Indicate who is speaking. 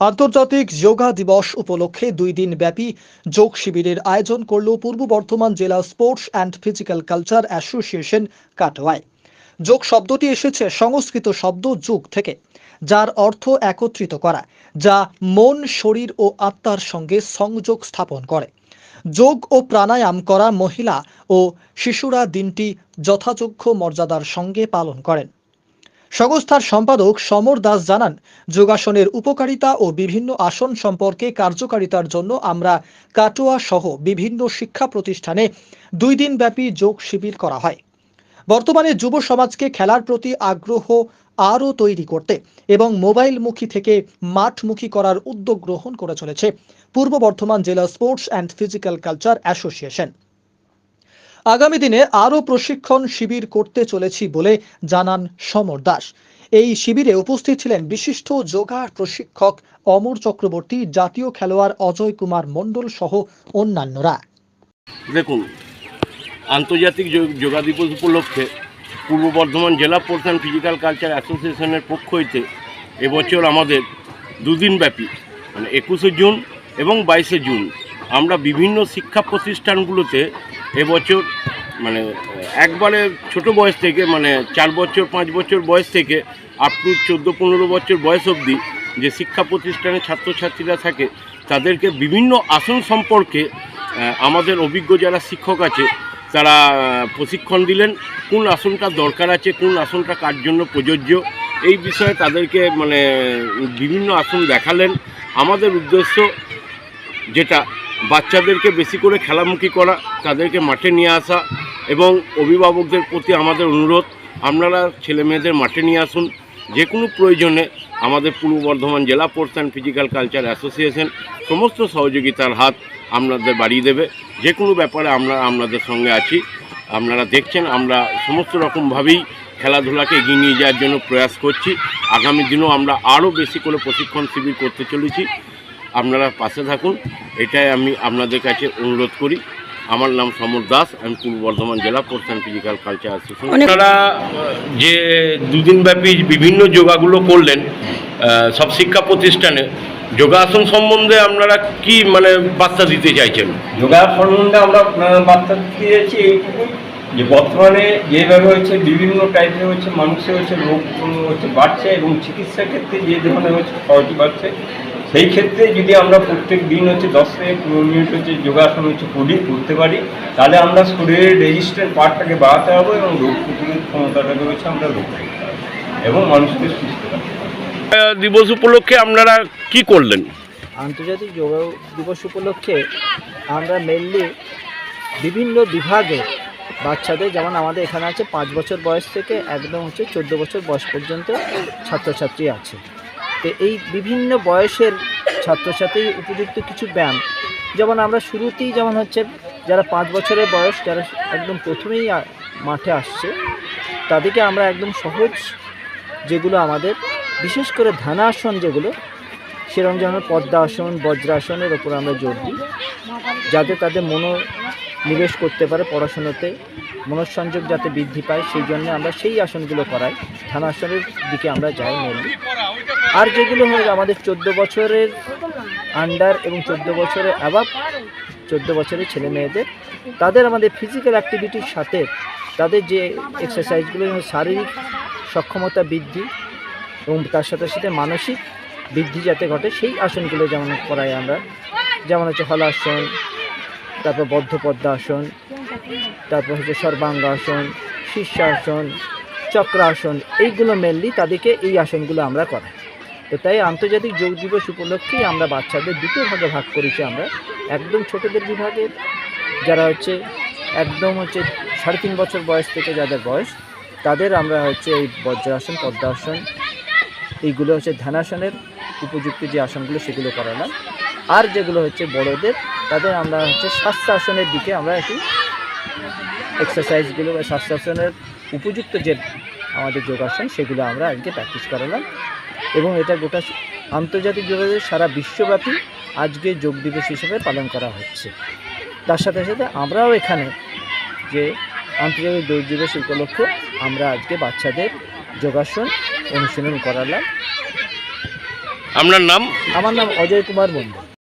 Speaker 1: আন্তর্জাতিক যোগা দিবস উপলক্ষে দুই দিন ব্যাপী যোগ শিবিরের আয়োজন করল পূর্ব বর্ধমান জেলা sports and physical culture association কাটোয়ায়। যোগ শব্দটি এসেছে সংস্কৃত শব্দ যুগ থেকে, যার অর্থ একত্রিত করা, যা মন, শরীর ও আত্মার সঙ্গে সংযোগ স্থাপন করে। যোগ ও প্রাণায়াম করা মহিলা ও শিশুরা দিনটি যথাযোগ্য মর্যাদার সঙ্গে পালন করেন। সংস্থার সম্পাদক সমর দাস জানান, যোগাসনের উপকারিতা ও বিভিন্ন আসন সম্পর্কে কার্যকারিতার জন্য আমরা কাটোয়া সহ বিভিন্ন শিক্ষা প্রতিষ্ঠানে দুই দিন ব্যাপী যোগ শিবির করা হয়। বর্তমানে যুব সমাজকে খেলার প্রতি আগ্রহ আরও তৈরি করতে এবং মোবাইলমুখী থেকে মাঠমুখী করার উদ্যোগ গ্রহণ করে চলেছে পূর্ব বর্ধমান জেলা sports and physical culture association. আগামী দিনে আরও প্রশিক্ষণ শিবির করতে চলেছি বলে জানান সমর দাস। এই শিবিরে উপস্থিত ছিলেন বিশিষ্ট যোগা প্রশিক্ষক অমর চক্রবর্তী, জাতীয় খেলোয়াড় অজয় কুমার মণ্ডল সহ অন্যান্যরা।
Speaker 2: দেখুন, আন্তর্জাতিক যোগ- দিবস উপলক্ষে পূর্ব বর্ধমান জেলা অ্যান্ড ফিজিক্যাল কালচার অ্যাসোসিয়েশনের পক্ষ হইতে এবছর আমাদের দুদিন ব্যাপী মানে একুশে জুন এবং বাইশে জুন, আমরা বিভিন্ন শিক্ষা প্রতিষ্ঠানগুলোতে এবছর মানে একবারে ছোট বয়স থেকে মানে চার বছর, পাঁচ বছর বয়স থেকে আপ টু চোদ্দ, পনেরো বছর বয়স অবধি যে শিক্ষা প্রতিষ্ঠানে ছাত্রছাত্রীরা থাকে, তাদেরকে বিভিন্ন আসন সম্পর্কে আমাদের অভিজ্ঞ যারা শিক্ষক আছে, তারা প্রশিক্ষণ দিলেন, কোন আসনটা দরকার আছে, কোন আসনটা কার জন্য প্রযোজ্য, এই বিষয়ে তাদেরকে মানে বিভিন্ন আসন দেখালেন। আমাদের উদ্দেশ্য যেটা বাচ্চাদেরকে বেশি করে খেলামুখী করা, তাদেরকে মাঠে নিয়ে আসা এবং অভিভাবকদের প্রতি আমাদের অনুরোধ, আপনারা ছেলে মেয়েদের মাঠে নিয়ে আসুন। যে কোনো প্রয়োজনে আমাদের পূর্ব বর্ধমান জেলা sports and physical culture association সমস্ত সহযোগিতার হাত আপনাদের বাড়িয়ে দেবে। যে কোনো ব্যাপারে আমরা আপনাদের সঙ্গে আছি। আপনারা দেখছেন, আমরা সমস্ত রকমভাবেই খেলাধুলাকে এগিয়ে নিয়ে যাওয়ার জন্য প্রয়াস করছি। আগামী দিনেও আমরা আরও বেশি করে প্রশিক্ষণ শিবির করতে চলেছি। আপনারা পাশে থাকুন। এটাই আমি আপনাদের কাছে অনুরোধ করি। আমার নাম সমর দাস আমি পূর্ব বর্ধমান জেলা স্পোর্টস ফিজিক্যাল কালচার অ্যাসোসিয়েশন। আপনারা যে দুদিন ব্যাপী বিভিন্ন যোগাগুলো করলেন সব শিক্ষা প্রতিষ্ঠানে যোগাসন সম্বন্ধে আপনারা কি মানে বার্তা দিতে চাইছেন?
Speaker 3: যোগাসন সম্বন্ধে আমরা বার্তা দিতে এইটুকুই যে বর্তমানে যেভাবে হচ্ছে বিভিন্ন টাইপের হচ্ছে মানুষের হচ্ছে রোগ হচ্ছে বাড়ছে এবং চিকিৎসার ক্ষেত্রে যে ধরনের হচ্ছে খরচ বাড়ছে সেই ক্ষেত্রে যদি আমরা প্রত্যেক দিন হচ্ছে দশ থেকে পনেরো মিনিট হচ্ছে যোগাসন হচ্ছে করি করতে পারি তাহলে আমরা শরীরের রেজিস্ট্যান্ট পার্টটাকে বাড়াতে হবে এবং রোগ প্রতিরোধ ক্ষমতাটাকে হচ্ছে আমরা রোগ করতে এবং মানুষকে সুস্থ রাখতে
Speaker 2: দিবস উপলক্ষে আপনারা কি করলেন?
Speaker 4: আন্তর্জাতিক যোগ দিবস উপলক্ষে আমরা মেনলি বিভিন্ন বিভাগে বাচ্চাদের যেমন আমাদের এখানে আছে পাঁচ বছর বয়স থেকে একদম হচ্ছে চোদ্দ বছর বয়স পর্যন্ত ছাত্রছাত্রী আছে। তো এই বিভিন্ন বয়সের ছাত্রছাত্রীর উপযুক্ত কিছু ব্যায়াম। যেমন আমরা শুরুতেই যেমন হচ্ছে, যারা পাঁচ বছরের বয়স, যারা একদম প্রথমেই মাঠে আসছে, তাদেরকে আমরা একদম সহজ যেগুলো আমাদের, বিশেষ করে ধ্যানাসন যেগুলো, সেরকম যেমন পদ্মাসন, বজ্রাসনের ওপর আমরা জোর দিই, যাতে তাদের মনোনিবেশ করতে পারে পড়াশোনাতে, মনঃসংযোগ যাতে বৃদ্ধি পায়, সেই জন্য আমরা সেই আসনগুলো করাই। ধ্যানাসনের দিকে আমরা যাই মেনলি আর যেগুলো হয় আমাদের চোদ্দ বছরের আন্ডার এবং চোদ্দ বছরের অ্যাবাভ চোদ্দ বছরের ছেলে মেয়েদের। তাদের আমাদের ফিজিক্যাল অ্যাক্টিভিটির সাথে তাদের যে এক্সারসাইজগুলো শারীরিক সক্ষমতা বৃদ্ধি এবং তার সাথে সাথে মানসিক বৃদ্ধি যাতে ঘটে, সেই আসনগুলো যেমন করাই আমরা। যেমন হচ্ছে হলাসন তারপর বদ্ধ পদ্মাসন তারপর হচ্ছে সর্বাঙ্গাসন শীর্ষাসন, চক্রাসন, এইগুলো মেনলি তাদেরকে এই আসনগুলো আমরা করাই। তো তাই আন্তর্জাতিক যোগ দিবস উপলক্ষেই আমরা বাচ্চাদের দুটো ভাগে ভাগ করেছি আমরা। একদম ছোটদের বিভাগের যারা হচ্ছে একদম হচ্ছে সাড়ে তিন বছর বয়স থেকে যাদের বয়স, তাদের আমরা হচ্ছে এই বজ্রাসন, পদ্মাসন, এইগুলো হচ্ছে ধ্যানাসনের উপযুক্ত যে আসনগুলো সেগুলো করালাম। আর যেগুলো হচ্ছে বড়দের, তাদের আমরা হচ্ছে স্বাস্থ্যাসনের দিকে আমরা একটু এক্সারসাইজগুলো বা স্বাস্থ্যাসনের উপযুক্ত যে আমাদের যোগাসন, সেগুলো আমরা আজকে প্র্যাকটিস করালাম। এবং এটা গোটা আন্তর্জাতিক যোগাযোগ সারা বিশ্বব্যাপী আজকে যোগ দিবস হিসেবে পালন করা হচ্ছে। তার সাথে সাথে আমরাও এখানে যে আন্তর্জাতিক যোগ দিবস উপলক্ষে আমরা আজকে বাচ্চাদের যোগাসন অনুশীলন করালাম
Speaker 2: আপনার নাম?
Speaker 4: আমার নাম অজয় কুমার মণ্ডল।